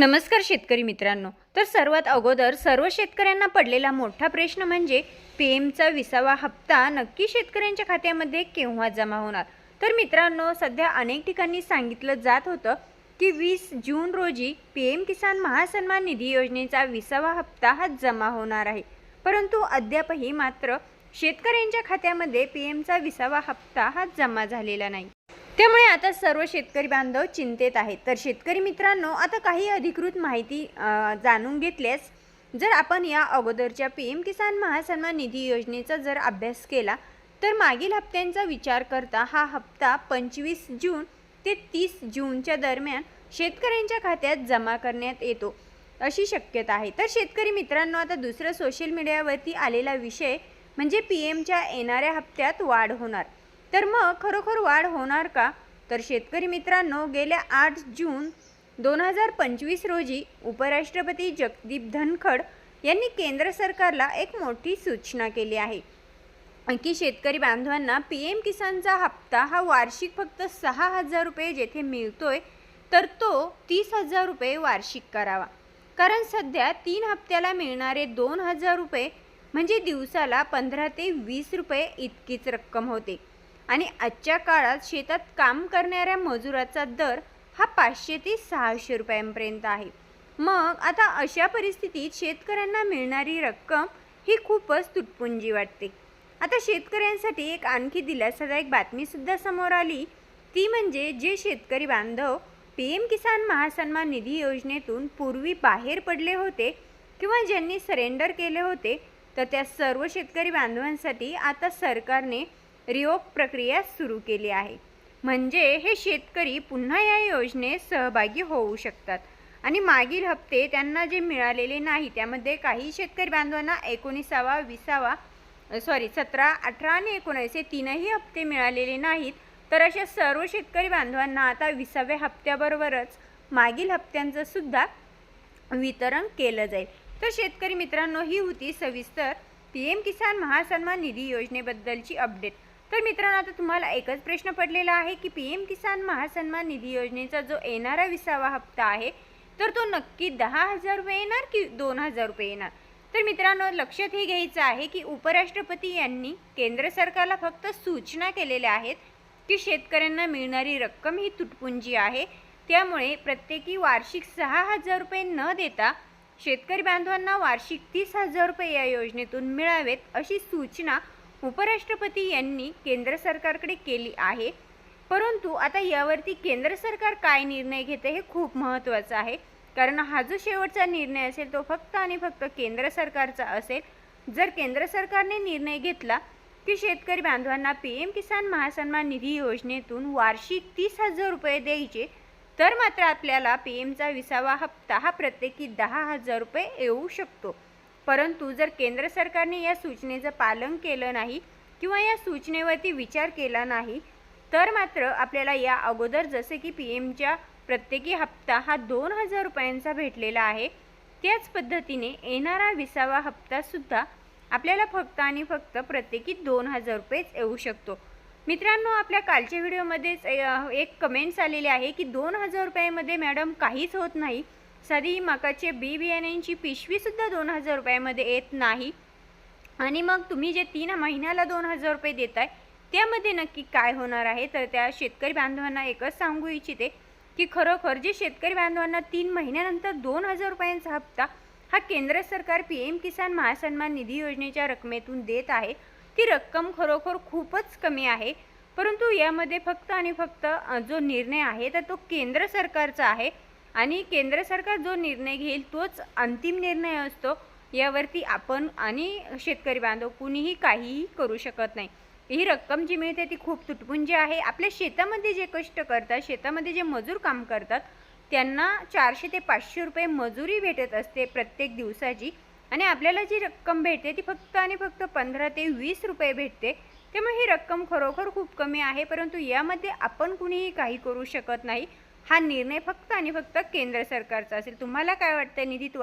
नमस्कार शेतकरी मित्रांनो. तर सर्वात अगोदर सर्व शेतकऱ्यांना पडलेला मोठा प्रश्न म्हणजे पी एमचा विसावा हप्ता नक्की शेतकऱ्यांच्या खात्यामध्ये केव्हा जमा होणार? तर मित्रांनो सध्या अनेक ठिकाणी सांगितलं जात होतं की वीस जून रोजी पी एम किसान महासन्मान निधी योजनेचा विसावा हप्ता हा जमा होणार आहे. परंतु अद्यापही मात्र शेतकऱ्यांच्या खात्यामध्ये पी एमचा विसावा हप्ता हा जमा झालेला नाही. त्यामुळे आता सर्व शेतकरी बांधव चिंतेत आहेत. तर शेतकरी मित्रांनो आता काही अधिकृत माहिती जाणून घेतल्यास जर आपण या अगोदरच्या पी एम किसान महासन्मान निधी योजनेचा जर अभ्यास केला तर मागील हप्त्यांचा विचार करता हा हप्ता पंचवीस जून ते तीस जूनच्या दरम्यान शेतकऱ्यांच्या खात्यात जमा करण्यात येतो अशी शक्यता आहे. तर शेतकरी मित्रांनो आता दुसरं सोशल मीडियावरती आलेला विषय म्हणजे पी एमच्या येणाऱ्या हप्त्यात वाढ होणार. तर मग खरोखर वाढ होणार का? तर शेतकरी मित्रांनो गेल्या आठ जून दोन हजार पंचवीस रोजी उपराष्ट्रपती जगदीप धनखड यांनी केंद्र सरकारला एक मोठी सूचना केली आहे की शेतकरी बांधवांना पी एम किसानचा हप्ता हा वार्षिक फक्त सहा हजार रुपये जेथे मिळतोय तर तो तीस हजार रुपये वार्षिक करावा. कारण सध्या तीन हप्त्याला मिळणारे दोन हजार रुपये म्हणजे दिवसाला पंधरा ते वीस रुपये इतकीच रक्कम होते. आणि आजच्या काळात शेतात काम करणाऱ्या मजुराचा दर हा पाचशे ते सहाशे रुपयांपर्यंत आहे. मग आता अशा परिस्थितीत शेतकऱ्यांना मिळणारी रक्कम ही खूपच तुटपुंजी वाटते. आता शेतकऱ्यांसाठी एक आणखी दिलासादायक बातमीसुद्धा समोर आली. ती म्हणजे जे शेतकरी बांधव पी एम किसान महासन्मान निधी योजनेतून पूर्वी बाहेर पडले होते किंवा ज्यांनी सरेंडर केले होते तर त्या सर्व शेतकरी बांधवांसाठी आता सरकारने रिओप प्रक्रिया सुरू केली आहे. म्हणजे हे शेतकरी पुन्हा या योजनेत सहभागी होऊ शकतात. आणि मागील हप्ते त्यांना जे मिळालेले नाही त्यामध्ये काही शेतकरी बांधवांना एकोणीसावा विसावा सॉरी सतरा अठरा आणि एकोणीस हे तीनही हप्ते मिळालेले नाहीत. तर अशा सर्व शेतकरी बांधवांना आता विसाव्या हप्त्याबरोबरच मागील हप्त्यांचं सुद्धा वितरण केलं जाईल. तर शेतकरी मित्रांनो ही होती सविस्तर पी एम किसान महासन्मान निधी योजनेबद्दलची अपडेट तर मित्रांनो आता तुम्हाला एकच प्रश्न पडलेला आहे की पी एम किसान महासन्मान निधी योजनेचा जो येणारा विसावा हप्ता आहे तर तो नक्की दहा हजार रुपये येणार की दोन हजार रुपये येणार? तर मित्रांनो लक्षात हे घ्यायचं आहे की उपराष्ट्रपती यांनी केंद्र सरकारला फक्त सूचना केलेल्या आहेत की शेतकऱ्यांना मिळणारी रक्कम ही तुटपुंजी आहे. त्यामुळे प्रत्येकी वार्षिक सहा हजार रुपये न देता शेतकरी बांधवांना वार्षिक तीस हजार रुपये या योजनेतून मिळावेत अशी सूचना उपराष्ट्रपती यांनी केंद्र सरकारकडे केली आहे. परंतु आता यावरती केंद्र सरकार काय निर्णय घेते हे खूप महत्त्वाचं आहे. कारण हा जो शेवटचा निर्णय असेल तो फक्त आणि फक्त केंद्र सरकारचा असेल. जर केंद्र सरकारने निर्णय घेतला की शेतकरी बांधवांना पी एम किसान महासन्मान निधी योजनेतून वार्षिक तीस हजार रुपये द्यायचे तर मात्र आपल्याला पी एमचा विसावा हप्ता हा प्रत्येकी दहा हजार रुपये येऊ शकतो. परंतु जर केंद्र सरकारने या सूचनेचं पालन केलं नाही किंवा या सूचनेवरती विचार केला नाही तर मात्र आपल्याला या अगोदर जसे की पी एमच्या प्रत्येकी हप्ता हा दोन हजार रुपयांचा भेटलेला आहे त्याच पद्धतीने येणारा विसावा हप्तासुद्धा आपल्याला फक्त आणि फक्त प्रत्येकी दोन हजार रुपयेच येऊ शकतो. मित्रांनो आपल्या कालच्या व्हिडिओमध्येच एक कमेंट्स आलेले आहे की दोन हजार रुपयामध्ये मॅडम काहीच होत नाही. साधी मकाचे बी बियाण्यांची पिशवीसुद्धा दोन हजार रुपयामध्ये येत नाही. आणि मग तुम्ही जे तीन महिन्याला दोन हजार रुपये देताय त्यामध्ये नक्की काय होणार आहे? तर त्या शेतकरी बांधवांना एकच सांगू इच्छिते की खरोखर जे शेतकरी बांधवांना तीन महिन्यानंतर दोन हजार रुपयांचा हप्ता हा केंद्र सरकार पी एम किसान महासन्मान निधी योजनेच्या रकमेतून देत आहे ती रक्कम खरोखर खूपच कमी आहे. परंतु यामध्ये फक्त आणि फक्त जो निर्णय आहे तर तो केंद्र सरकारचा आहे. आणि केंद्र सरकार जो निर्णय घेईल तोच अंतिम निर्णय असतो. यावरती आपण आणि शेतकरी बांधव कुणीही काहीही करू शकत नाही. ही रक्कम जी मिळते ती खूप तुटपुंजी आहे. आपल्या शेतामध्ये जे कष्ट करतात शेतामध्ये जे मजूर काम करतात त्यांना चारशे ते पाचशे रुपये मजुरी भेटत असते प्रत्येक दिवसाची. आणि आपल्याला जी रक्कम भेटते ती फक्त आणि फक्त पंधरा ते वीस रुपये भेटते. त्यामुळे ही रक्कम खरोखर खूप कमी आहे. परंतु यामध्ये आपण कुणीही काही करू शकत नाही. हा निर्णय फक्त आणि फक्त केंद्र सरकारचा असेल. तुम्हाला काय वाटतं निधी तू